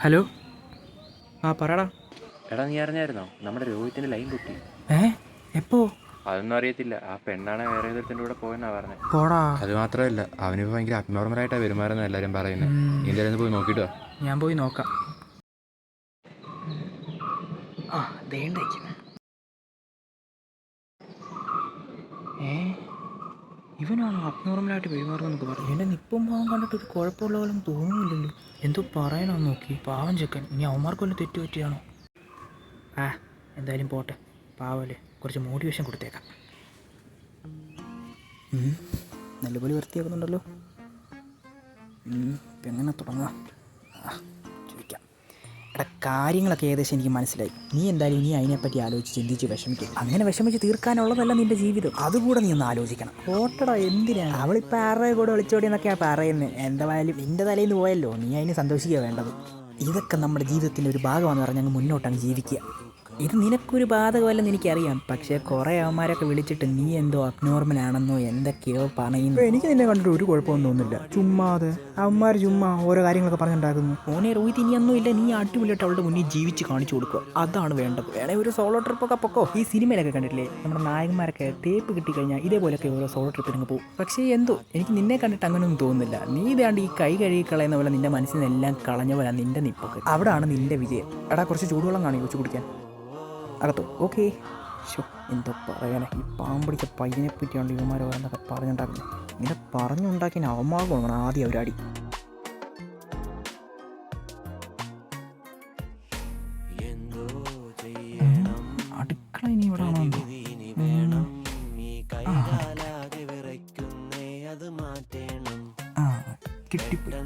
Hello? ആ പറടാ. എടാ നീ അറിഞ്ഞായിരുന്നോ? നമ്മുടെ രോഹിത്തിന്റെ ലൈൻ കുട്ടി. ഏ? എപ്പോ? അതൊന്നും അറിയത്തില്ല. ആ പെണ്ണാണ് വേറെ ഏതൊരു കൂടെ പോയെന്നാ പറഞ്ഞത് പോടാ. അത് മാത്രമല്ല അവനിപ്പോ ഭയങ്കര അബ്നോർമലായിട്ടാണ് പെരുമാറുന്ന എല്ലാരും പറയുന്നത് നീ എന്തായാലും പോയി നോക്കിയിട്ട്? ഞാൻ പോയി നോക്കാം. ആ ദേണ്ടേക്കുന്നു ഇവനാണോ അബ്നോർമലായിട്ട് പെരുമാറുന്നതെന്നൊക്കെ പറഞ്ഞു. എന്റെ നിപ്പം പാവം കണ്ടിട്ട് ഒരു കുഴപ്പമുള്ള പോലും തോന്നുന്നില്ലല്ലോ. എന്തോ പറയണമെന്ന് നോക്കി. പാവം ചെക്കൻ. ഇനി അവന്മാർക്ക് വല്ല തെറ്റ് പറ്റിയാണോ? ആ എന്തായാലും പോട്ടെ. പാവല്ലേ കുറച്ച് മോട്ടിവേഷൻ കൊടുത്തേക്കാം. നല്ലപോലെ വൃത്തിയാക്കുന്നുണ്ടല്ലോ. എങ്ങനെ തുടങ്ങാം? എടാ കാര്യങ്ങളൊക്കെ ഏകദേശം എനിക്ക് മനസ്സിലായി. നീ എന്തായാലും ഇനി അതിനെപ്പറ്റി ആലോചിച്ച് ചിന്തിച്ച് വിഷമിക്കും അങ്ങനെ വിഷമിച്ച് തീർക്കാനുള്ളതല്ല നിന്റെ ജീവിതം. അതുകൂടെ നീ ഒന്ന് ആലോചിക്കണം. ഓട്ടടാ എന്തിനാണ്? അവളിപ്പോൾ ആരുടെ കൂടെ വിളിച്ചോടി എന്നൊക്കെയാണ് പറയുന്നത് എന്തായാലും നിന്റെ തലയിൽ നിന്ന് പോയല്ലോ. നീ അതിന് സന്തോഷിക്കുക വേണ്ടത്. ഇതൊക്കെ നമ്മുടെ ജീവിതത്തിന്റെ ഒരു ഭാഗമാണെന്ന് പറഞ്ഞാൽ മുന്നോട്ടാണ് ജീവിക്കുക. ഇത് നിനക്കൊരു ബാധകമല്ലെന്ന് എനിക്കറിയാം. പക്ഷേ കുറേ അവന്മാരൊക്കെ വിളിച്ചിട്ട് നീ എന്തോ അബ്നോർമൽ ആണെന്നോ എന്തൊക്കെയോ പറയുന്നു. എനിക്ക് നിന്നെ കണ്ടിട്ട് ഒരു കുഴപ്പമൊന്നും തോന്നുന്നില്ല. ചുമ്മാതെ അവന്മാർ ചുമ്മാ ഓരോ കാര്യങ്ങളൊക്കെ പറഞ്ഞുണ്ടാക്കുന്നു. ഓനെ റോഹിത് ഇനിയൊന്നും ഇല്ല നീ അടിപൊളിയായിട്ട് അവളുടെ മുന്നിൽ ജീവിച്ച് കാണിച്ചു കൊടുക്കുക. അതാണ് വേണ്ടത്. വേണേ ഒരു സോളോ ട്രിപ്പൊക്കെ പൊക്കോ. ഈ സിനിമയിലൊക്കെ കണ്ടിട്ടില്ലേ? നമ്മുടെ നായകന്മാരൊക്കെ തേപ്പ് കിട്ടിക്കഴിഞ്ഞാൽ ഇതേപോലെയൊക്കെ ഓരോ സോളോ ട്രിപ്പ് ട്രിപ്പിന് പോകും. പക്ഷേ എന്തോ? എനിക്ക് നിന്നെ കണ്ടിട്ട് അങ്ങനെയൊന്നും തോന്നുന്നില്ല. നീ ഇതാണ്ട് ഈ കൈ കഴുകി കളയുന്ന പോലെ നിന്റെ മനസ്സിനെല്ലാം കളഞ്ഞ പോലെ നിന്റെ നിപ്പൊക്കെ. അവിടാണ് നിന്റെ വിജയം. എടാ കുറച്ച് ചൂടുവെള്ളം കാണി വെച്ച് കുടിക്കാൻ. അകത്തോ. ഓക്കെ. ഷോ എന്തോ പറയണേ ഈ പാമ്പിടിച്ച പയ്യനെ പറ്റിയാണ് ഇവന്മാർ ഓരോന്നൊക്കെ പറഞ്ഞുണ്ടാക്കുന്നത്. ഇങ്ങനെ പറഞ്ഞുണ്ടാക്കിയ അവന്മാർ കൊടുക്കണം ആദ്യം അവരടി. അടുക്കള ഇനി ഇവിടെ കിട്ടിപ്പോയി.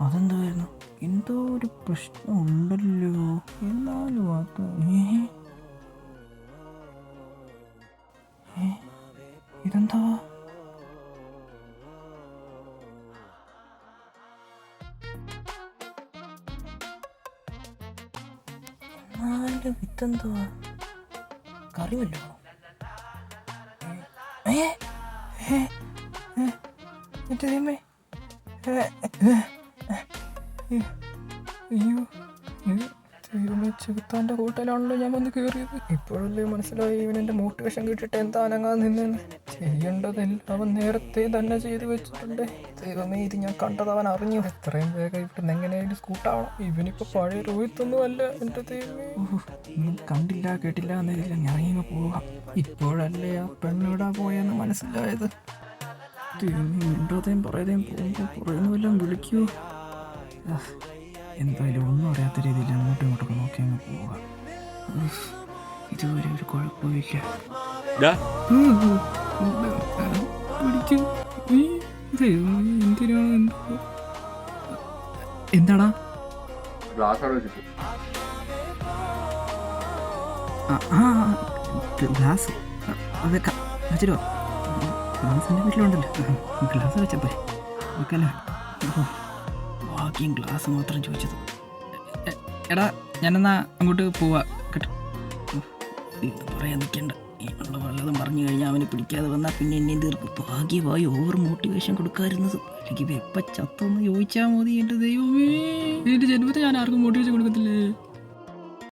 അതെന്തായിരുന്നു എന്തോ ഒരു പ്രശ്നം ഉണ്ടല്ലോ. എന്നാലും അത്? ഇതെന്താ? എന്നാലും വിത്തെന്തുവാ കറി വല്ലോ? ഏ? ഏ? എന്റെ ദൈവമേ ദൈവമേ ചെകുത്താന്റെ ഹോട്ടലാണല്ലോ ഞാൻ വന്ന് കയറിയത്. ഇപ്പോഴല്ലേ മനസ്സിലായി ഇവൻ എന്റെ മോട്ടിവേഷൻ കിട്ടിയിട്ട് എന്താ അനങ്ങാൻ നിന്നെന്ന്. ചെയ്യേണ്ടതെല്ലാം അവൻ നേരത്തെ തന്നെ ചെയ്തു വെച്ചിട്ടുണ്ട്. ദൈവമേ ഇത് ഞാൻ കണ്ടത് അവൻ അറിഞ്ഞു. എത്രയും വേഗം ഇവിടെ എങ്ങനെയായാലും സ്കൂട്ടാവണം ഇവനിപ്പോൾ പഴയ രോഹിത്തൊന്നും അല്ല എന്റെ ഒന്നും കണ്ടില്ല കേട്ടില്ല എന്നില്ല ഞാൻ ഇങ്ങ് പോവാം. ഇപ്പോഴല്ലേ ആ പെണ്ണിടാ പോയെന്ന് മനസ്സിലായത്? ദൈവമേ മിണ്ടാതെയും പറയാതെയും പോകുമ്പോൾ പറയുന്നതെല്ലാം വിളിക്കൂ. എന്തായാലും ഒന്നും അറിയാത്ത രീതിയിൽ അങ്ങോട്ടും ഇങ്ങോട്ടൊക്കെ നോക്കി അങ്ങ് പോവുക ഇതുവരെ ഒരു കുഴപ്പമില്ല എന്താടാ ഗ്ലാസ് അത് വെച്ചിട്ടോ ഗ്ലാസ് എന്റെ വീട്ടിലുണ്ടല്ലോ ഗ്ലാസ് വെച്ചപ്പോ വെക്കല്ലേ ബാക്കിയും ഗ്ലാസ് മാത്രം ചോദിച്ചത്. എടാ ഞാനെന്നാ അങ്ങോട്ട് പോവാ. കേട്ടോ. ഇത് പറയാൻ നിൽക്കണ്ട ഉള്ള വല്ലതും പറഞ്ഞു കഴിഞ്ഞാൽ അവനെ പിടിക്കാതെ വന്നാൽ പിന്നെ എന്നെ തീർക്കും? ഭാഗ്യമായി ഓവർ മോട്ടിവേഷൻ കൊടുക്കാറുന്നത് അല്ലെങ്കിൽ എപ്പം ചത്തൊന്ന് ചോദിച്ചാൽ മതി എന്റെ ദൈവമേ. എന്റെ ജന്മത്തെ ഞാൻ ആർക്കും മോട്ടിവേഷൻ കൊടുക്കത്തില്ലേ?